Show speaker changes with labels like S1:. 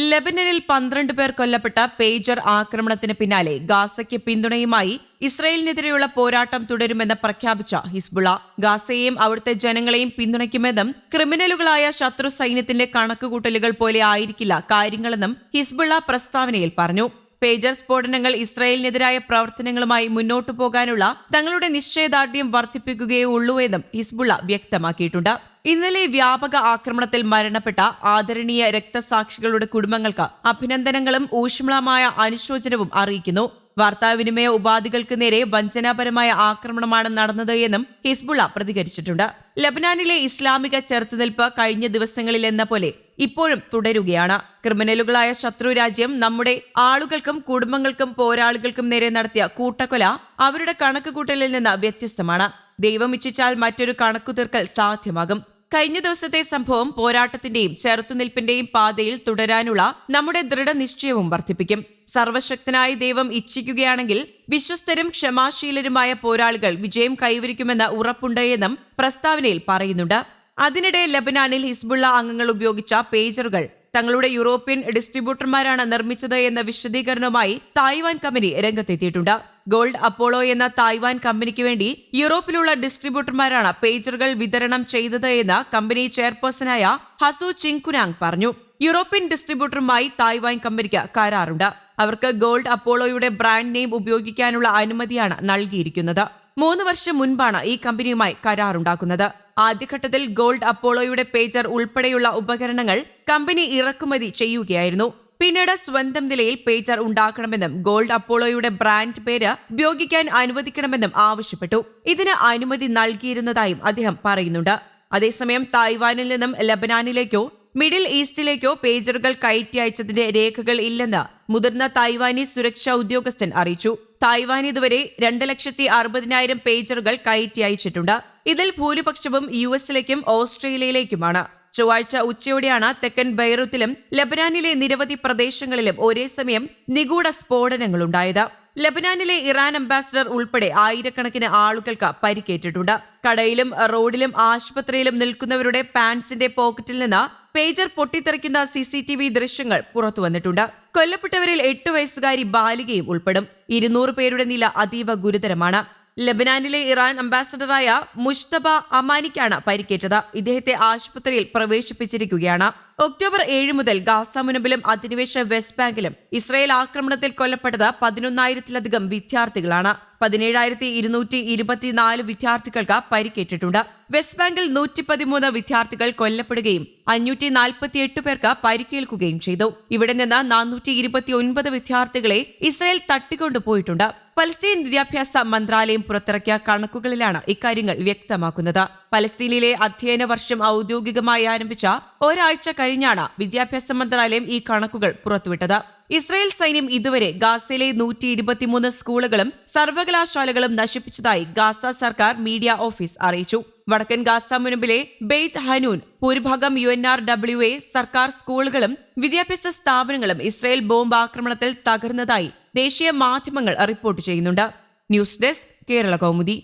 S1: ലെബനനിൽ പന്ത്രണ്ട് പേർ കൊല്ലപ്പെട്ട പേജർ ആക്രമണത്തിന് പിന്നാലെ ഗാസയ്ക്ക് പിന്തുണയുമായി ഇസ്രയേലിനെതിരെയുള്ള പോരാട്ടം തുടരുമെന്ന് പ്രഖ്യാപിച്ച ഹിസ്ബുള ഗാസയെയും അവിടുത്തെ ജനങ്ങളെയും പിന്തുണയ്ക്കുമെന്നും ക്രിമിനലുകളായ ശത്രു സൈന്യത്തിന്റെ കണക്കുകൂട്ടലുകൾ പോലെ ആയിരിക്കില്ല കാര്യങ്ങളെന്നും ഹിസ്ബുള പ്രസ്താവനയിൽ പറഞ്ഞു. പേജർ സ്ഫോടനങ്ങൾ ഇസ്രായേലിനെതിരായ പ്രവർത്തനങ്ങളുമായി മുന്നോട്ടു പോകാനുള്ള തങ്ങളുടെ നിശ്ചയദാർഢ്യം വർദ്ധിപ്പിക്കുകയേ ഉള്ളൂ എന്നും ഹിസ്ബുള്ള വ്യക്തമാക്കിയിട്ടുണ്ട്. ഇന്നലെ വ്യാപക ആക്രമണത്തിൽ മരണപ്പെട്ട ആദരണീയ രക്തസാക്ഷികളുടെ കുടുംബങ്ങൾക്ക് അഭിനന്ദനങ്ങളും ഊഷ്മളമായ അനുശോചനവും അറിയിക്കുന്നു. വാർത്താവിനിമയ ഉപാധികൾക്ക് നേരെ വഞ്ചനാപരമായ ആക്രമണമാണ് നടന്നത് എന്നും ഹിസ്ബുള്ള പ്രതികരിച്ചിട്ടുണ്ട്. ലബനാനിലെ ഇസ്ലാമിക ചെറുത്തുനിൽപ്പ് കഴിഞ്ഞ ദിവസങ്ങളിൽ എന്ന പോലെ ഇപ്പോഴും തുടരുകയാണ്. ക്രിമിനലുകളായ ശത്രു രാജ്യം നമ്മുടെ ആളുകൾക്കും കുടുംബങ്ങൾക്കും പോരാളികൾക്കും നേരെ നടത്തിയ കൂട്ടക്കൊല അവരുടെ കണക്കുകൂട്ടലിൽ നിന്ന് വ്യത്യസ്തമാണ്. ദൈവം ഇച്ഛിച്ചാൽ മറ്റൊരു കണക്കുതീർക്കൽ സാധ്യമാകും. കഴിഞ്ഞ ദിവസത്തെ സംഭവം പോരാട്ടത്തിന്റെയും ചെറുത്തുനിൽപ്പിന്റെയും പാതയിൽ തുടരാനുള്ള നമ്മുടെ ദൃഢനിശ്ചയവും വർദ്ധിപ്പിക്കും. സർവശക്തനായ ദൈവം ഇച്ഛിക്കുകയാണെങ്കിൽ വിശ്വസ്തരും ക്ഷമാശീലരുമായ പോരാളികൾ വിജയം കൈവരിക്കുമെന്ന് ഉറപ്പുണ്ട് എന്നും പ്രസ്താവനയിൽ പറയുന്നുണ്ട്. അതിനിടെ ലബനാനിൽ ഹിസ്ബുള്ള അംഗങ്ങൾ ഉപയോഗിച്ച പേജറുകൾ തങ്ങളുടെ യൂറോപ്യൻ ഡിസ്ട്രിബ്യൂട്ടർമാരാണ് നിർമ്മിച്ചത് എന്ന വിശദീകരണവുമായി തായ്വാൻ കമ്പനി രംഗത്തെത്തിയിട്ടുണ്ട്. ഗോൾഡ് അപ്പോളോ എന്ന തായ്വാൻ കമ്പനിക്ക് വേണ്ടി യൂറോപ്പിലുള്ള ഡിസ്ട്രിബ്യൂട്ടർമാരാണ് പേജറുകൾ വിതരണം ചെയ്തത് എന്ന് കമ്പനി ചെയർപേഴ്സണായ ഹസു ചിങ്കുനാങ് പറഞ്ഞു. യൂറോപ്യൻ ഡിസ്ട്രിബ്യൂട്ടറുമായി തായ്വാൻ കമ്പനിക്ക് കരാറുണ്ട്. അവർക്ക് ഗോൾഡ് അപ്പോളോയുടെ ബ്രാൻഡ് നെയിം ഉപയോഗിക്കാനുള്ള അനുമതിയാണ് നൽകിയിരിക്കുന്നത്. മൂന്ന് വർഷം മുൻപാണ് ഈ കമ്പനിയുമായി കരാറുണ്ടാക്കുന്നത്. ആദ്യഘട്ടത്തിൽ ഗോൾഡ് അപ്പോളോയുടെ പേജർ ഉൾപ്പെടെയുള്ള ഉപകരണങ്ങൾ കമ്പനി ഇറക്കുമതി ചെയ്യുകയായിരുന്നു. പിന്നീട് സ്വന്തം നിലയിൽ പേജർ ഉണ്ടാക്കണമെന്നും ഗോൾഡ് അപ്പോളോയുടെ ബ്രാൻഡ് പേര് ഉപയോഗിക്കാൻ അനുവദിക്കണമെന്നും ആവശ്യപ്പെട്ടു. ഇതിന് അനുമതി നൽകിയിരുന്നതായും അദ്ദേഹം പറയുന്നുണ്ട്. അതേസമയം തായ്വാനിൽ നിന്നും ലബനാനിലേക്കോ മിഡിൽ ഈസ്റ്റിലേക്കോ പേജറുകൾ കയറ്റി അയച്ചതിന്റെ രേഖകൾ ഇല്ലെന്ന് മുതിർന്ന തായ്വാനീസ് സുരക്ഷാ ഉദ്യോഗസ്ഥൻ അറിയിച്ചു. തായ്വാൻ ഇതുവരെ രണ്ട് ലക്ഷത്തി അറുപതിനായിരം പേജറുകൾ കയറ്റി അയച്ചിട്ടുണ്ട്. ഇതിൽ ഭൂരിപക്ഷവും യു എസിലേക്കും ഓസ്ട്രേലിയയിലേക്കുമാണ്. ചൊവ്വാഴ്ച ഉച്ചയോടെയാണ് തെക്കൻ ബൈറൂത്തിലും ലബനാനിലെ നിരവധി പ്രദേശങ്ങളിലും ഒരേ സമയം നിഗൂഢ സ്ഫോടനങ്ങളുണ്ടായത്. ലബനാനിലെ ഇറാൻ അംബാസിഡർ ഉൾപ്പെടെ ആയിരക്കണക്കിന് ആളുകൾക്ക് പരിക്കേറ്റിട്ടുണ്ട്. കടയിലും റോഡിലും ആശുപത്രിയിലും നിൽക്കുന്നവരുടെ പാൻസിന്റെ പോക്കറ്റിൽ നിന്ന് പേജർ പൊട്ടിത്തെറിക്കുന്ന സി സി ടി വി ദൃശ്യങ്ങൾ പുറത്തു വന്നിട്ടുണ്ട്. കൊല്ലപ്പെട്ടവരിൽ എട്ട് വയസ്സുകാരി ബാലികയും ഉൾപ്പെടും. ഇരുന്നൂറ് പേരുടെ നില അതീവ ഗുരുതരമാണ്. ലബനാനിലെ ഇറാൻ അംബാസഡറായ മുഷ്തബ അമാനിക്കാണ് പരിക്കേറ്റത്. ഇദ്ദേഹത്തെ ആശുപത്രിയിൽ പ്രവേശിപ്പിച്ചിരിക്കുകയാണ്. ഒക്ടോബർ ഏഴ് മുതൽ ഗാസ മുനമ്പിലും അധിനിവേശ വെസ്റ്റ് ബാങ്കിലും ഇസ്രയേൽ ആക്രമണത്തിൽ കൊല്ലപ്പെട്ടത് പതിനൊന്നായിരത്തിലധികം വിദ്യാർത്ഥികളാണ്. പതിനേഴായിരത്തി ഇരുന്നൂറ്റി ഇരുപത്തിനാല് വിദ്യാർത്ഥികൾക്ക് പരിക്കേറ്റിട്ടുണ്ട്. വെസ്റ്റ് ബാങ്കിൽ നൂറ്റി പതിമൂന്ന് വിദ്യാർത്ഥികൾ കൊല്ലപ്പെടുകയും അഞ്ഞൂറ്റി നാൽപ്പത്തിയെട്ട് പേർക്ക് പരിക്കേൽക്കുകയും ചെയ്തു. ഇവിടെ നിന്ന് നാനൂറ്റി ഇരുപത്തി ഒൻപത് വിദ്യാർത്ഥികളെ ഇസ്രയേൽ തട്ടിക്കൊണ്ടുപോയിട്ടുണ്ട്. പലസ്തീൻ വിദ്യാഭ്യാസ മന്ത്രാലയം പുറത്തിറക്കിയ കണക്കുകളിലാണ് ഇക്കാര്യങ്ങൾ വ്യക്തമാക്കുന്നത്. പലസ്തീനിലെ അധ്യയന വർഷം ഔദ്യോഗികമായി ആരംഭിച്ച ഒരാഴ്ച കഴിഞ്ഞാണ് വിദ്യാഭ്യാസ മന്ത്രാലയം ഈ കണക്കുകൾ പുറത്തുവിട്ടത്. ഇസ്രായേൽ സൈന്യം ഇതുവരെ ഗാസയിലെ നൂറ്റി ഇരുപത്തിമൂന്ന് സ്കൂളുകളും സർവകലാശാലകളും നശിപ്പിച്ചതായി ഗാസ സർക്കാർ മീഡിയ ഓഫീസ് അറിയിച്ചു. വടക്കൻ ഗാസ മുനമ്പിലെ ബെയ്ത്ത് ഹനൂൻ ഭൂരിഭാഗം U N R W A സർക്കാർ സ്കൂളുകളും വിദ്യാഭ്യാസ സ്ഥാപനങ്ങളും ഇസ്രായേൽ ബോംബ് ആക്രമണത്തിൽ തകർന്നതായി ദേശീയ മാധ്യമങ്ങൾ റിപ്പോർട്ട് ചെയ്യുന്നുണ്ട്. News desk Kerala Kaumudi.